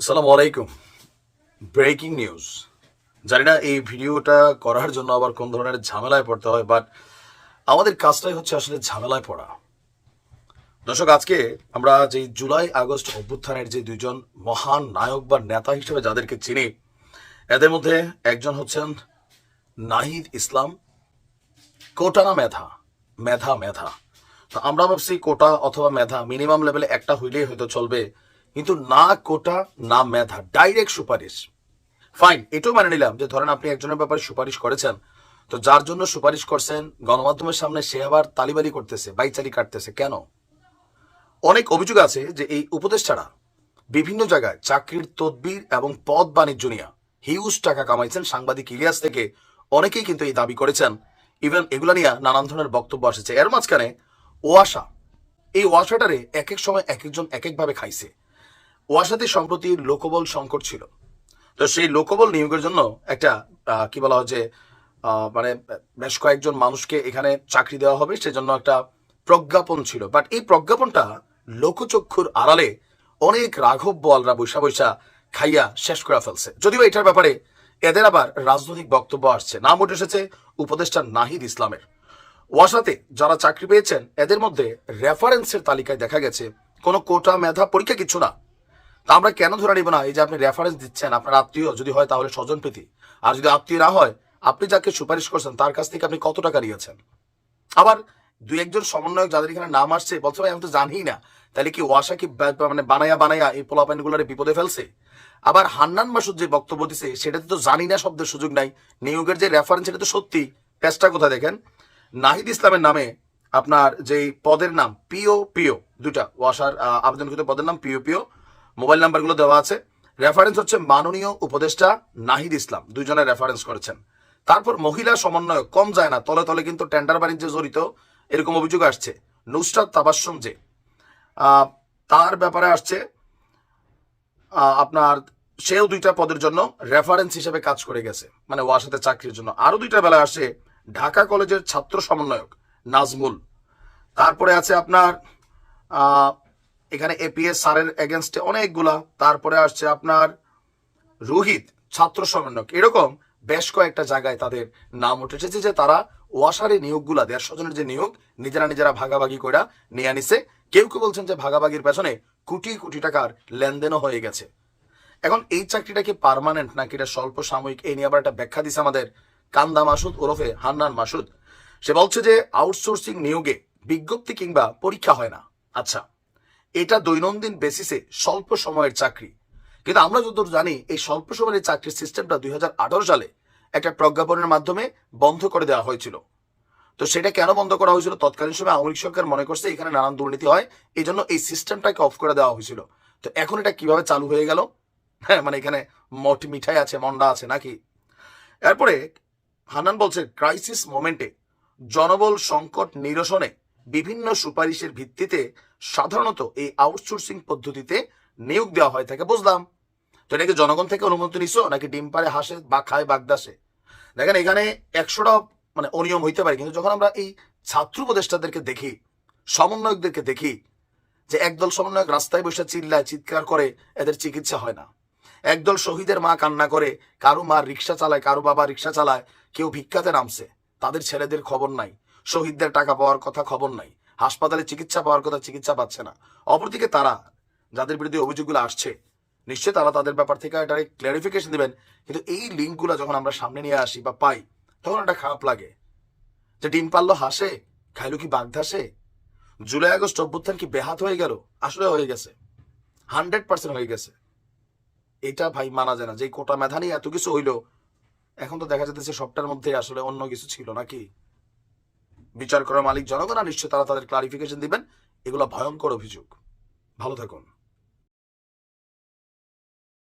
আসসালামু আলাইকুম। Breaking news জানি না এই ভিডিওটা করার জন্য আবার কোন ধরনের ঝামেলায় পড়তে হয় বাট আমাদের কাজটাই হচ্ছে আসলে ঝামেলায় পড়া। দর্শক, আজকে আমরা যে জুলাই আগস্ট অভ্যুত্থানের যে দুইজন মহান নায়ক বা নেতা হিসেবে যাদেরকে চিনি, এদের মধ্যে একজন হচ্ছেন নাহিদ ইসলাম কোটা না মেধা মেধা মেধা। তো আমরা ভাবছি কোটা অথবা মেধা মিনিমাম লেভেলে একটা হইলেই হয়তো চলবে। কিন্তু না কোটা, না মেধা ডাইরেক্ট সুপারিশ। ফাইন এটাও মানে নিলাম যে ধরেন আপনি একজনের ব্যাপারে সুপারিশ করেছেন, তো যার জন্য সুপারিশ করছেন, গণমাধ্যমের সামনে সে আবার তালিবালি করতেছে, বাইচালি কাটতেছে, কেন? অনেক অভিযোগ আছে যে এই উপদেষ্টারা বিভিন্ন জায়গায় চাকরির তদবির এবং পদ বাণিজ্য নিয়ে হিউজ টাকা কামাইছেন। সাংবাদিক ইলিয়াস থেকে অনেকেই কিন্তু এই দাবি করেছেন। ইভেন এগুলা নিয়ে নানান ধরনের বক্তব্য আসছে। এর মাঝখানে ওয়াসা, এই ওয়াসাটারে এক এক সময় এক একজন এক একভাবে খাইছে। ওয়াসাতে সম্প্রতি লোকবল সংকট ছিল। তো সেই লোকবল নিয়োগের জন্য একটা কি বলা হয় যে মানে বেশ কয়েকজন মানুষকে এখানে চাকরি দেওয়া হবে, সেজন্য একটা প্রজ্ঞাপন ছিল। বাট এই প্রজ্ঞাপনটা লোকচক্ষুর আড়ালে অনেক রাঘব বলরা বৈশা বৈশা খাইয়া শেষ করে ফেলছে। যদিও এটার ব্যাপারে এদের আবার রাজনৈতিক বক্তব্য আসছে। নাম উঠে এসেছে উপদেষ্টা নাহিদ ইসলামের। ওয়াসাতে যারা চাকরি পেয়েছেন, এদের মধ্যে রেফারেন্সের তালিকায় দেখা গেছে, কোনো কোটা মেধা পরীক্ষা কিছু না। তা আমরা কেন ধরে নিব না? এই যে আপনি রেফারেন্স দিচ্ছেন আপনার আত্মীয় যদি হয় তাহলে স্বজন প্রীতি। আর যদি আত্মীয় না হয় আপনি যাকে সুপারিশ করছেন তার কাছ থেকে আপনি কত টাকা নিয়েছেন? আবার দুই একজন সমন্বয়ক যাদের এখানে নাম আসছে বলছে ভাই আমি তো জানি না। তাহলে কি ওয়াসা কি মানে বানায়া বানায়া এই পোলাপাইন গুলারে বিপদে ফেলছে? আবার হান্নান মাসুদ যে বক্তব্য দিছে সেটাতে তো জানি না শব্দের সুযোগ নাই। নিয়োগের যে রেফারেন্স সেটা তো সত্যি। পেজটা কোথায় দেখেন? নাহিদ ইসলামের নামে আপনার যে পদের নাম পিও পিও দুটা ওয়াসার আহ, আবেদনকৃত পদের নাম পিও পিও। মোবাইল নাম্বারগুলো দেওয়া আছে। রেফারেন্স হচ্ছে মাননীয় উপদেষ্টা নাহিদ ইসলাম। দুইজনের রেফারেন্স করেছেন। তারপর মহিলা সমন্বয় কম যায় না, তলে তলে কিন্তু টেন্ডার বাণিজ্যে জড়িত এরকম অভিযোগ আসছে। নুসরাত তাবাসম যে তার ব্যাপারে আসছে আপনার সেও দুইটা পদের জন্য রেফারেন্স হিসেবে কাজ করে গেছে মানে ওয়াসাতে চাকরির জন্য। আরও দুইটা বেলায় আসে ঢাকা কলেজের ছাত্র সমন্বয়ক নাজমুল। তারপরে আছে আপনার এখানে এপিএস সারের এগেনস্টে অনেকগুলা। তারপরে আসছে আপনার রোহিত, ছাত্র সমন্বয়ক। এরকম বেশ কয়েকটা জায়গায় তাদের নাম উঠে এসেছে যে তারা ওয়াসারে নিয়োগগুলা, দেড়শো জনের যে নিয়োগ, নিজেরা নিজেরা ভাগাভাগি করে নিয়ে আনিছে। কেউ কেউ বলছেন যে ভাগাভাগির পেছনে কোটি কোটি টাকার লেনদেনও হয়ে গেছে। এখন এই চাকরিটা কি পার্মানেন্ট নাকি এটা স্বল্প সাময়িক? এই নিয়ে আবার একটা ব্যাখ্যা দিছে আমাদের কান্দা মাসুদ ওরফে হান্নান মাসুদ। সে বলছে যে আউটসোর্সিং নিয়োগে বিজ্ঞপ্তি কিংবা পরীক্ষা হয় না। আচ্ছা। এটা দৈনন্দিন বেসিসে স্বল্প সময়ের চাকরি। কিন্তু আমরা যতদূর জানি, এই স্বল্প সময়ের চাকরির সিস্টেমটা দুই হাজার আঠারো সালে একটা প্রজ্ঞাপনের মাধ্যমে বন্ধ করে দেওয়া হয়েছিল। তো সেটা কেন বন্ধ করা হয়েছিল? তৎকালীন সময় আওয়ামী সরকার মনে করছে এখানে নানান দুর্নীতি হয়, এই জন্য এই সিস্টেমটাকে অফ করে দেওয়া হয়েছিল। তো এখন এটা কীভাবে চালু হয়ে গেল? হ্যাঁ মানে এখানে মঠ মিঠাই আছে, মন্ডা আছে নাকি? এরপরে হান্নান বলছে ক্রাইসিস মোমেন্টে জনবল সংকট নিরসনে বিভিন্ন সুপারিশের ভিত্তিতে সাধারণত এই আউটসোর্সিং পদ্ধতিতে নিয়োগ দেওয়া হয় থাকে, বুঝলাম? তো এটাকে জনগণ থেকে অনুমতি নিছো, নাকি ডিম পারে হাসে, বা খায় বাগদাসে দেখেন, এখানে একশোটা মানে অনিয়ম হইতে পারে, কিন্তু যখন আমরা এই ছাত্র উপদেষ্টাদেরকে দেখি, সমন্বয়কদেরকে দেখি, যে একদল সমন্বয়ক রাস্তায় বসে চিল্লায়, চিৎকার করে, এদের চিকিৎসা হয় না। একদল শহীদের মা কান্না করে, কারও মা রিক্সা চালায়, কারও বাবা রিক্সা চালায়, কেউ ভিক্ষাতে নামছে, তাদের ছেলেদের খবর নাই, শহীদদের টাকা পাওয়ার কথা খবর নাই। হাসপাতালে চিকিৎসা পাওয়ার কথা চিকিৎসা পাচ্ছে না। অপরদিকে তারা, যাদের বিরুদ্ধে অভিযোগগুলো আসছে, নিশ্চয়ই তারা তাদের ব্যাপার থেকে এটা ক্লারিফিকেশন দিবেন। কিন্তু এই লিঙ্কগুলো যখন আমরা সামনে নিয়ে আসি বা পাই, তখন এটা খারাপ লাগে। যে ডিম পারল হাসে, খাইলো কি বাগধাসে জুলাই, আগস্ট অভ্যুত্থান কি বেহাত হয়ে গেল? আসলে হয়ে গেছে। হান্ড্রেড পার্সেন্ট হয়ে গেছে। এটা ভাই মানা যায় না। যে কোটা মেধা নিয়ে এত কিছু হইল, এখন তো দেখা যাচ্ছে সবটার মধ্যে আসলে অন্য কিছু ছিল নাকি? বিচার করার মালিক জনগণ, আর নিশ্চয় তারা তাদের ক্লারিফিকেশন দিবেন। এগুলো ভয়ঙ্কর অভিযোগ। ভালো থাকুন।